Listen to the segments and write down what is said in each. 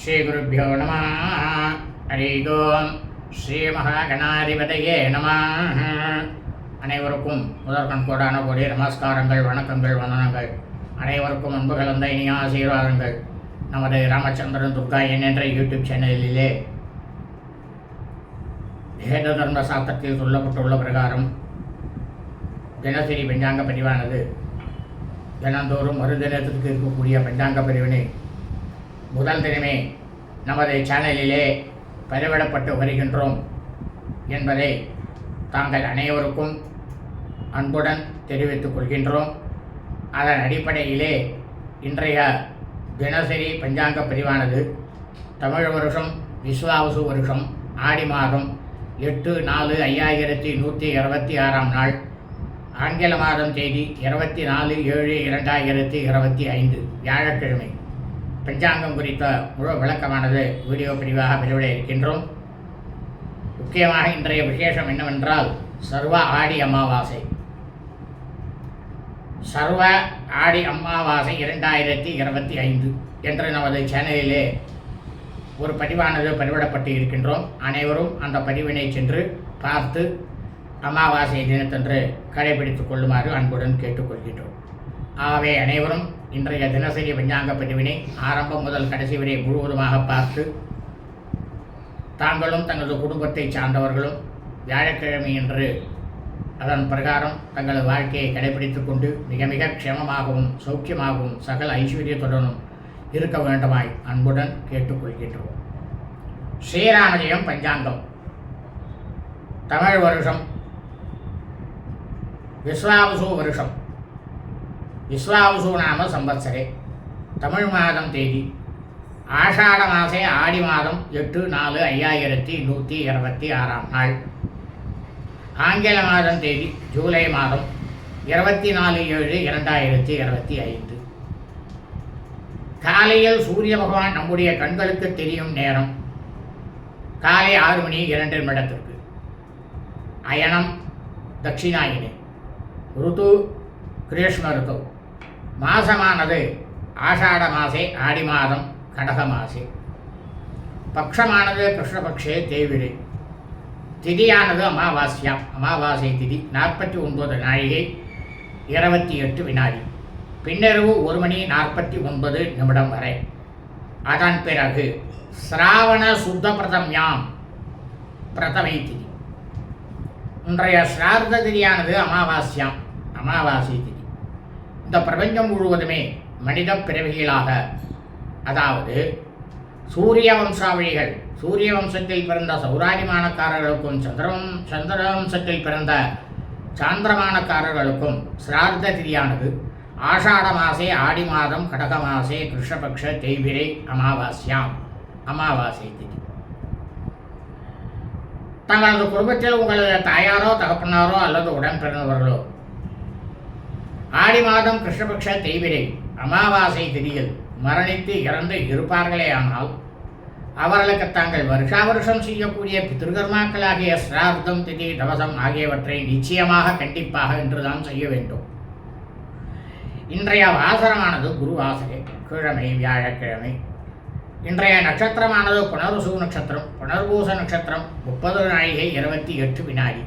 ஸ்ரீகுருப்போ நம. ஹரி ஓம் ஸ்ரீ மகாகணாதிபதையே நம. அனைவருக்கும் முதற்கண் கோடான கோடி நமஸ்காரங்கள் வணக்கங்கள் வந்தனங்கள். அனைவருக்கும் அன்பு கலந்த இனிய ஆசீர்வாதங்கள். நமது ராமச்சந்திரன் துர்கா என் என்ற யூடியூப் சேனலிலே வேத தர்ம சாஸ்திரத்தில் சொல்லப்பட்டுள்ள பிரகாரம் தினசரி பஞ்சாங்க பதிவானது. தினந்தோறும் மறுதினத்திற்கு இருக்கக்கூடிய பஞ்சாங்க பிரிவினை முதல் தினமே நமது சேனலிலே பதிவிடப்பட்டு வருகின்றோம் என்பதை தாங்கள் அனைவருக்கும் அன்புடன் தெரிவித்துக் கொள்கின்றோம். அதன் அடிப்படையிலே இன்றைய தினசரி பஞ்சாங்க பிரிவானது தமிழ் வருஷம் விஸ்வாவசு வருஷம் ஆடி மாதம் எட்டு நாலு ஐயாயிரத்தி நூற்றி இருபத்தி ஆறாம் நாள் ஆங்கில மாதம் தேதி இருபத்தி நாலு ஏழு இரண்டாயிரத்தி இருபத்தி ஐந்து வியாழக்கிழமை. பஞ்சாங்கம் குறித்த முழு விளக்கமானது வீடியோ பிரிவாக வெளிவிட இருக்கின்றோம். முக்கியமாக இன்றைய விசேஷம் என்னவென்றால் சர்வ ஆடி அமாவாசை. சர்வ ஆடி அமாவாசை இரண்டாயிரத்தி இருபத்தி ஐந்து என்று நமது சேனலிலே ஒரு பதிவானது பதிவிடப்பட்டு இருக்கின்றோம். அனைவரும் அந்த பதிவினை சென்று பார்த்து அமாவாசை தினத்தன்று கடைபிடித்துக் கொள்ளுமாறு அன்புடன் கேட்டுக்கொள்கின்றோம். ஆகவே அனைவரும் இன்றைய தினசரி விஞ்ஞாங்க பிரிவினை ஆரம்பம் முதல் கடைசி வரை முழுவதுமாக பார்த்து தாங்களும் தங்களது குடும்பத்தை சார்ந்தவர்களும் வியாழக்கிழமை என்று அதன் பிரகாரம் தங்களது வாழ்க்கையை கடைபிடித்துக் கொண்டு மிக மிக க்ஷமமாகவும் சௌக்கியமாகவும் சகல ஐஸ்வர்யத்துடனும் இருக்க வேண்டுமாய் அன்புடன் கேட்டுக்கொள்கின்றோம். ஸ்ரீராமஜயம் பஞ்சாங்கம். தமிழ் வருஷம் விஸ்வாவசு வருஷம். விஸ்வாவசு நாம சம்பத்சரே தமிழ் மாதம் தேதி. ஆஷாட மாசே ஆடி மாதம் எட்டு நாலு ஐயாயிரத்தி நூற்றி இருபத்தி ஆறாம் நாள். ஆங்கில மாதம் தேதி ஜூலை மாதம் இருபத்தி நாலு ஏழு இரண்டாயிரத்தி இருபத்தி ஐந்து. காலையில் சூரிய பகவான் நம்முடைய கண்களுக்கு தெரியும் நேரம். காலை ஆறு மணி இரண்டு நிமிடத்திற்கு. அயனம் தட்சிணாயினி ருது கிரீஷ்ம ருத்து மாசமானது. ஆஷாட மாசே ஆடி மாதம் கடக மாசே. பக்ஷமானது கிருஷ்ணபக்ஷே தேவிரை திதியானது அமாவாஸ்யாம் அமாவாசை திதி நாற்பத்தி ஒன்பது நாழிகை இருபத்தி எட்டு வினாடி. பின்னரவு ஒரு மணி நாற்பத்தி ஒன்பது நிமிடம் வரை. அதன் பிறகு சிராவண சுத்த பிரதம்யாம் பிரதமை திதி. இன்றைய சிரார்த்த திதியானது அமாவாஸ்யாம் அமாவாசை திதி. இந்த பிரபஞ்சம் முழுவதுமே மனித பிறவிகளாக. அதாவது சூரிய வம்சாவளிகள் சூரிய வம்சத்தில் பிறந்த சௌராரிமானக்காரர்களுக்கும் சந்திரம் சந்திர வம்சத்தில் பிறந்த சாந்திரமானக்காரர்களுக்கும் சிரார்த்த திதியானது ஆஷாட மாசே ஆடி மாதம் கடக மாசே கிருஷ்ணபக்ஷ தெய்விரை அமாவாஸ்யாம் அமாவாசை திதி. தங்களது குடும்பத்தில் உங்களது தாயாரோ தகப்பனாரோ அல்லது உடன் பிறந்தவர்களோ ஆடி மாதம் கிருஷ்ணபக்ஷ தெய்விரை அமாவாசை திதியில் மரணித்து இறந்து இருப்பார்களே ஆனால் அவர்களுக்கு தாங்கள் வருஷா வருஷம் செய்யக்கூடிய பிதிருகர்மாக்களாகிய சிரார்த்தம் திதி தவசம் ஆகியவற்றை நிச்சயமாக கண்டிப்பாக என்றுதான் செய்ய வேண்டும். இன்றைய வாசனமானது குரு வாசனை கிழமை வியாழக்கிழமை. இன்றைய நட்சத்திரமானது புனர்சு நட்சத்திரம் புனர்பூச நட்சத்திரம் முப்பது நாழிகை இருபத்தி எட்டு வினாடி.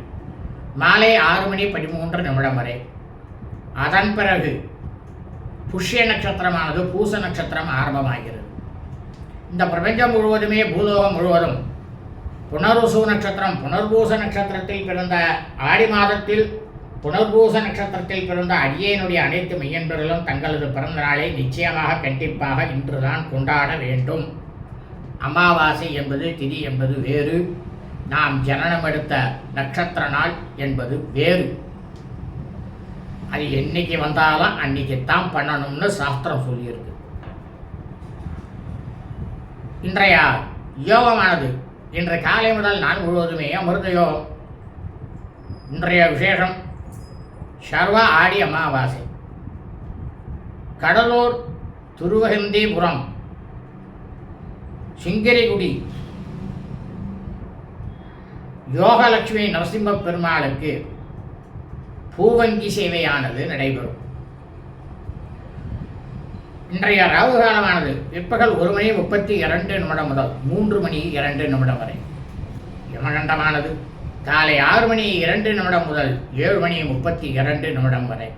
மாலை ஆறு மணி பதிமூன்று நிமிடம் வரை. அதன் பிறகு புஷ்ய நட்சத்திரமானது பூச நட்சத்திரம் ஆரம்பமாகிறது. இந்த பிரபஞ்சம் முழுவதுமே பூலோகம் முழுவதும் புனர்வசு நட்சத்திரம் புனர்பூச நட்சத்திரத்தில் பிறந்த ஆடி மாதத்தில் புனர்பூச நட்சத்திரத்தில் பிறந்த அடியேனுடைய அனைத்து மெய்யன்பர்களும் தங்களது பிறந்த நாளை நிச்சயமாக கண்டிப்பாக இன்றுதான் கொண்டாட வேண்டும். அமாவாசை என்பது திதி என்பது வேறு நாம் ஜனனம் எடுத்த நட்சத்திர நாள் என்பது வேறு. அது என்னைக்கு வந்தாலும் அன்னைக்கு தான் பண்ணணும்னு சாஸ்திரம் சொல்லியிருக்கு. இன்றைய யோகமானது இன்று காலை முதல் நான் முழுவதுமே அமிர்த யோகம். இன்றைய விசேஷம் சர்வ ஆடி அமாவாசை. கடலூர் துருவகந்திபுரம் சிங்கரிகுடி யோகலட்சுமி நரசிம்ம பெருமாளுக்கு பூவங்கி சேவையானது நடைபெறும். இன்றைய ராகு காலமானது பிற்பகல் ஒரு மணி முப்பத்தி இரண்டு நிமிடம் முதல் மூன்று மணி இரண்டு நிமிடம் வரை. யமகண்டமானது காலை ஆறு மணி இரண்டு நிமிடம் முதல் ஏழு மணி முப்பத்தி இரண்டு நிமிடம் வரை.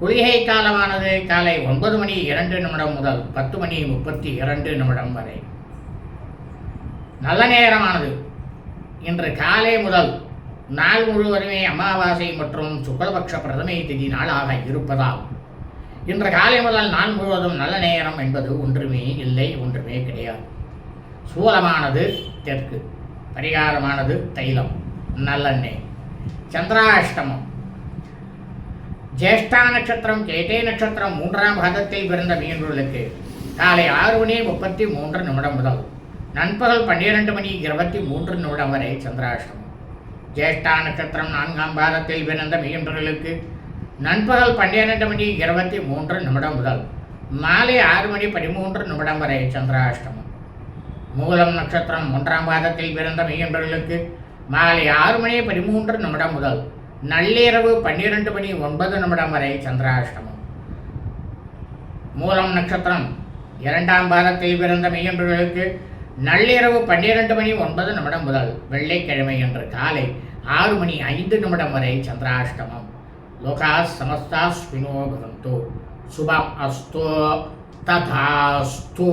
குளிகை காலமானது காலை ஒன்பது மணி இரண்டு நிமிடம் முதல் பத்து மணி முப்பத்தி இரண்டு நிமிடம் வரை. நல்ல நேரமானது இன்று காலை முதல் நாள் முழுவதுமே அமாவாசை மற்றும் சுக்லபக்ஷ பிரதமை திதி நாளாக இருப்பதால் இன்று காலை முதல் நாள் முழுவதும் நல்ல நேரம் என்பது ஒன்றுமே இல்லை ஒன்றுமே கிடையாது. சூலமானது தெற்கு பரிகாரமானது தைலம் நல்லெண்ணெய். சந்திராஷ்டமம். ஜேஷ்டா நட்சத்திரம் கேட்டே நட்சத்திரம் மூன்றாம் பாதத்தில் பிறந்த மீன்களுக்கு காலை ஆறு மணி முப்பத்தி மூன்று நிமிடம் முதல் நண்பகல் பன்னிரண்டு மணி இருபத்தி மூன்று நிமிடம் வரை சந்திராஷ்டமம். ஜேஷ்டா நட்சத்திரம் நான்காம் பாதத்தில் பிறந்த மீன்களுக்கு நண்பகல் பன்னிரண்டு மணி இருபத்தி மூன்று நிமிடம் முதல் மாலை ஆறு மணி பதிமூன்று நிமிடம் வரை சந்திராஷ்டமம். மூலம் நட்சத்திரம் மூன்றாம் பாதத்தில் பிறந்த மெய்யன்பர்களுக்கு மாலை ஆறு மணி பதிமூன்று நிமிடம் முதல் நள்ளிரவு பன்னிரண்டு மணி ஒன்பது நிமிடம் வரை சந்திராஷ்டமம். மூலம் நட்சத்திரம் இரண்டாம் பாதத்தில் பிறந்த மெய்யன்பர்களுக்கு நள்ளிரவு பன்னிரண்டு மணி ஒன்பது நிமிடம் முதல் வெள்ளிக்கிழமை என்று காலை ஆறு மணி ஐந்து நிமிடம் வரை சந்திராஷ்டமம். லோகா சமஸ்தா ஸ்வினோ பவந்து சுபம் அஸ்தோ. ததாஸ்தோ.